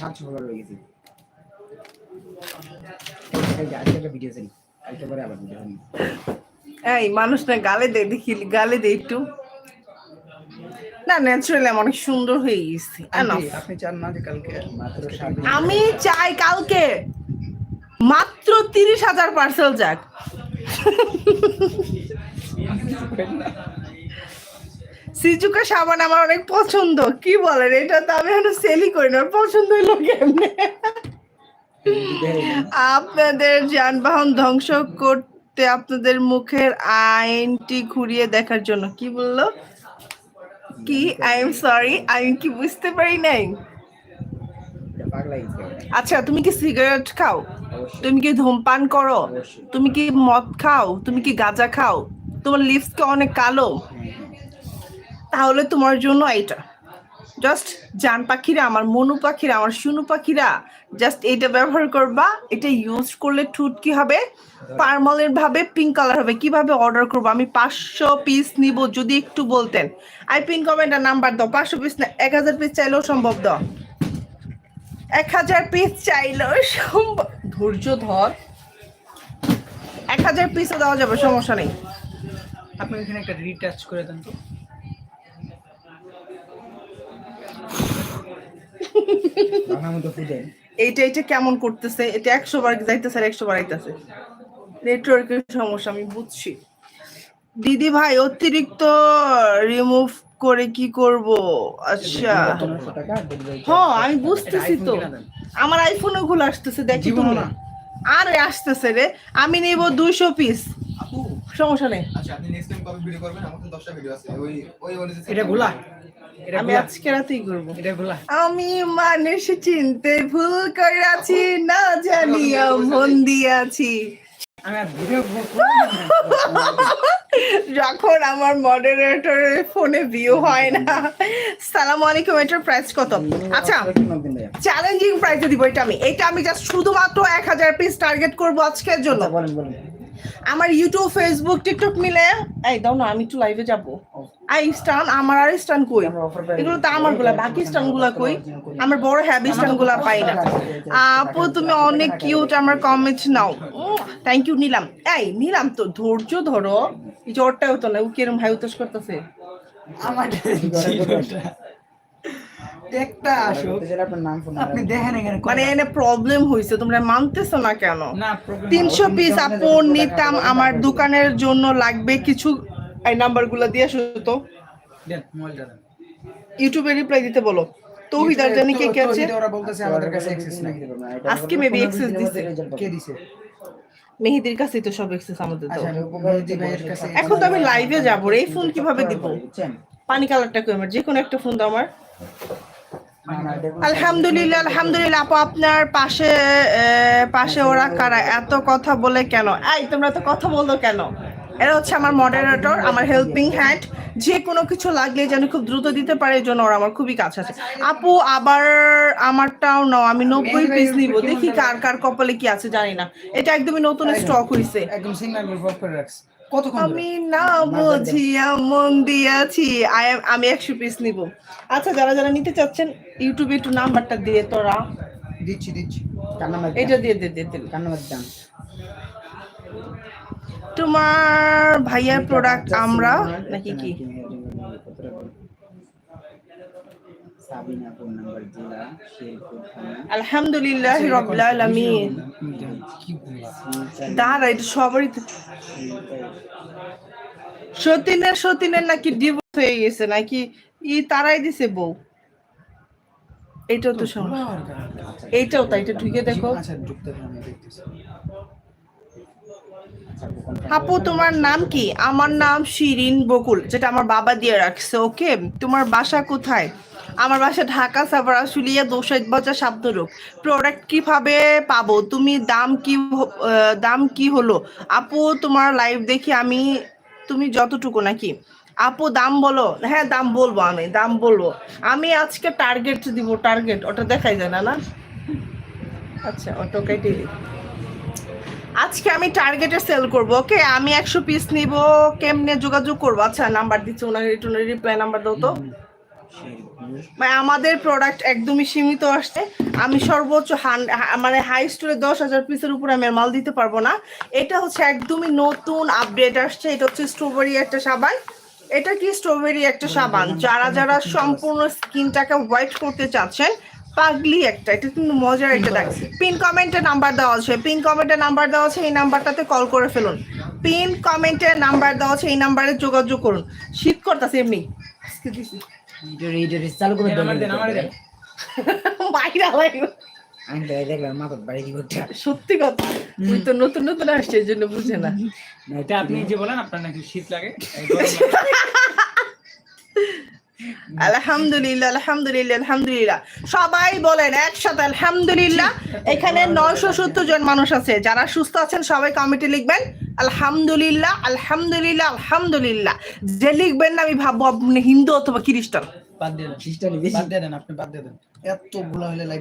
সাতশো ফলোয়ার হয়ে গেছে। আজকে একটা ভিডিও চাই কালকে পরে আবার ভিডিও এই মানুষ না গালে দেয় দেখি গালে দেয় একটু। না ন্যাচারালি আমি অনেক সুন্দর হয়ে গেছি। আপনি চান না যে কালকে আমি চাই কালকে মাত্র তিরিশ হাজার পার্সেল যাক। সিজুকা সাবান আমার অনেক পছন্দ। কি বলেন? এটা তো আমি এখন সেলই করি না। পছন্দ হইল কেমনে? আপনাদের যানবাহন ধ্বংস করতে আপনাদের মুখের আইনটি ঘুরিয়ে দেখার জন্য। কি বলল? কি? আই এম সরি আমি কি বুঝতে পারি নাই? আচ্ছা তুমি কি সিগারেট খাও? তুমি কি ধূমপান করো? তুমি কি মদ খাও? তুমি কি গাঁজা খাও? তোমার লিপস কি অনেক কালো। তাহলে তোমার জন্য এটা জাস্ট জান পাখিরা, আমার মনু পাখিরা, আমার শুনু পাখিরা জাস্ট এটা ব্যবহার করবা। এটা ইউজ করলে ঠুট কি হবে পারমলের ভাবে পিঙ্ক কালার হবে। কীভাবে অর্ডার করব? আমি পাঁচশো পিস নিব, যদি একটু বলতেন। আই পিন কমেন্টের নাম্বার দাও। পাঁচশো পিস না, এক হাজার পিস চাইলেও সম্ভব দাও। এক হাজার পিস চাইলেও সম্ভব। ধৈর্য ধর। এক হাজার পিসও দেওয়া যাবে, সমস্যা নেই। আপনি এখানে একটা রিটাচ করে দেন তো। এইটা এটা কেমন করতেছে? এটা একশো বার যাইতেছে আর একশো বার আইতেছে। নেটওয়ার্কের সমস্যা আমি বুঝছি। দিদি ভাই অতিরিক্ত রিমুভ করে কি করব? আচ্ছা। হ্যাঁ আমি বুঝতেছি তো। আমার আইফোনে গুলো আসতেছে দেখি না। আরে আসতেছে রে। আমি নিব দুইশো পিস সমস্যা নেই। আচ্ছা আপনি নেক্সট টাইম কবে ভিডিও করবেন? আমার তো 10টা ভিডিও আছে। ওই ওই অনুযায়ী এটা গোলা। আমি আজকে রাতেই করব। এটা গোলা। আমি মানুষ চিনতে ভুল করেছি না জানি মন দিয়াছি। আমি ভিডিও যখন আমার মডারেটরের ফোনে ভিউ হয় না। সালাম আলাইকুম এটার প্রাইস কত? আচ্ছা চ্যালেঞ্জিং প্রাইসে দিব এটা আমি। এটা আমি জাস্ট শুধুমাত্র এক হাজার পিস টার্গেট করব আজকের জন্য। আচ্ছা, বলেন বলেন। আমার ইউটিউব ফেসবুক টিকটক মিলে এই দাও না আমি একটু লাইভে যাব। আই স্টান আমার আর স্টান কই। এগুলো তো আমারগুলা বাকি স্টানগুলা কই? আমার বড় হ্যাবি স্টানগুলা পাই না। আপু তুমি অনেক কিউট আমার কমেন্ট নাও। থ্যাংক ইউ নিলাম। এই নিলাম তো ধৈর্য ধরো। এই জ্বরটা হতো না ও কিরম হাই উত্তর করতেছে আমার একটা আসুক তো যেটা আপনার নাম ফোন আপনি দেখেন এখানে মানে এনে প্রবলেম হইছে তোমরা মানতেছো না কেন? তিনশো পিস আপু নিতাম আমার দোকানের জন্য লাগবে কিছু এই নাম্বারগুলা দিয়ে আসো তো। ইউটিউবে রিপ্লাই দিতে বলো। তৌহিদার জানি কে কে আছে? ওরা বলতেছে আমাদের কাছে অ্যাক্সেস নাই। আজকে দিছে। কে দিছে? মেহেদির কাছে তো সব এক্সেস আমাদের আচ্ছা এখন তো আমি লাইভে যাব এই ফোন কীভাবে দিব? পানি কালারটা যে কোনো একটা ফোন দাও আমার। আলহামদুলিল্লাহ আলহামদুলিল্লাহ আপু আপনার পাশে পাশে ওরা কারা? এত কথা বলে কেন? এই তোমরা তো কথা বলতো কেন? এরা হচ্ছে আমার মডারেটর আমার হেল্পিং হ্যান্ড যে কোনো কিছু লাগলে যেন খুব দ্রুত দিতে পারে এই জন্য ওরা আমার খুবই কাছে আছে। আপু আবার আমারটাও নাও আমি নব্বই পিস নিব। দেখি কার কার কপালে কি আছে জানি না। এটা একদমই নতুন স্টক হইছে। একদম সিগন্যাল করে রাখছে? আমি না বুঝিয়া মন দিয়াছি। আমি একশো পিস নিব। আচ্ছা যারা যারা নিতে চাচ্ছেন ইউটিউবে একটু নাম্বারটা দিয়ে তোরা। দিচ্ছি দিচ্ছি। এটা দিয়ে দিয়ে দিয়ে দিল কার দাম তোমার ভাইয়ার প্রোডাক্ট আমরা নাকি কি সাবিনা ফোন নাম্বার জেলা শেরপুর থানা আলহামদুলিল্লাহ রবিল আলমিন। দাঁড়া এটা সবারই সতীনের সতীনের নাকি ডিভোর্স হয়ে গেছে নাকি ই তারাই দিছে বউ। এটাও তো সমস্যা এইটাও তাই এটা ঢুকে দেখো। আচ্ছা আপু তোমার নাম কি? আমার নাম শিরিন বকুল যেটা আমার বাবা দিয়ে রাখছে ওকে? তোমার বাসা কোথায়? আমার বাসা ঢাকা সাভার আশুলিয়া দোসাইদ বাজার শাব্দরূপ প্রোডাক্ট কীভাবে পাবো? তুমি দাম কি দাম কি হলো? আপু, তোমার লাইভ দেখি আমি, তুমি যতটুকু নাকি? আপু, দাম বলো। হ্যাঁ দাম বলব আমি, দাম বলব। আমি আজকে টার্গেট দিব টার্গেট ওটা দেখাই যায় না না? আচ্ছা অটো কেটে দিই। আজকে আমি টার্গেটে সেল করব, ওকে? আমি একশো পিস নিব, কেমনে যোগাযোগ করব? আচ্ছা নাম্বার দিচ্ছি, ওনার রিপ্লাই নাম্বার দাও তো। ভাই, আমাদের প্রোডাক্ট একদমই সীমিত আসছে। আমি সর্বোচ্চ মানে হাই স্টোরে দশ হাজার পিসের উপরে আমি মাল দিতে পারব না। এটা হচ্ছে একদমই নতুন আপডেট আসছে। এটা হচ্ছে স্ট্রবেরি একটা সাবান। এটা কি স্ট্রবেরি একটা সাবান? যারা যারা সম্পূর্ণ স্কিনটাকে হোয়াইট করতে চাচ্ছেন, পাগলি একটা। এটা কিন্তু মজার একটা দেখ। পিন কমেন্টে নাম্বার দেওয়া আছে। পিন কমেন্টে নাম্বার দেওয়া আছে, এই নাম্বারটাতে কল করে ফেলুন। পিন কমেন্টে নাম্বার দেওয়া আছে, এই নাম্বারে যোগাযোগ করুন। শীত করতেছে এমনি। চালু করে দেন, আমার দেন। বাইরে লাগবে। আমি তো দেখলাম বাড়ি কি করতে সত্যি কথা। তুই তো নতুন নতুন আসছে এই জন্য বুঝে না। এটা আপনি যে বলেন আপনার নাকি শীত লাগে। আলহামদুলিল্লাহ আলহামদুলিল্লাহ আলহামদুলিল্লাহ। সবাই বলেন একসাথে আলহামদুলিল্লাহ। এখানে নয়শো সত্তর জন মানুষ আছে। যারা সুস্থ আছেন সবাই কমিটি লিখবেন। আলহামদুলিল্লাহ আলহামদুলিল্লাহ আলহামদুলিল্লাহ। যে লিখবেন না আমি ভাববো আপনি হিন্দু অথবা খ্রিস্টান। বাদ দিয়ে দেন খ্রিস্টান বাদ দিয়ে দেন আপনি বাদ দিয়ে দেন। এত ভুল হলে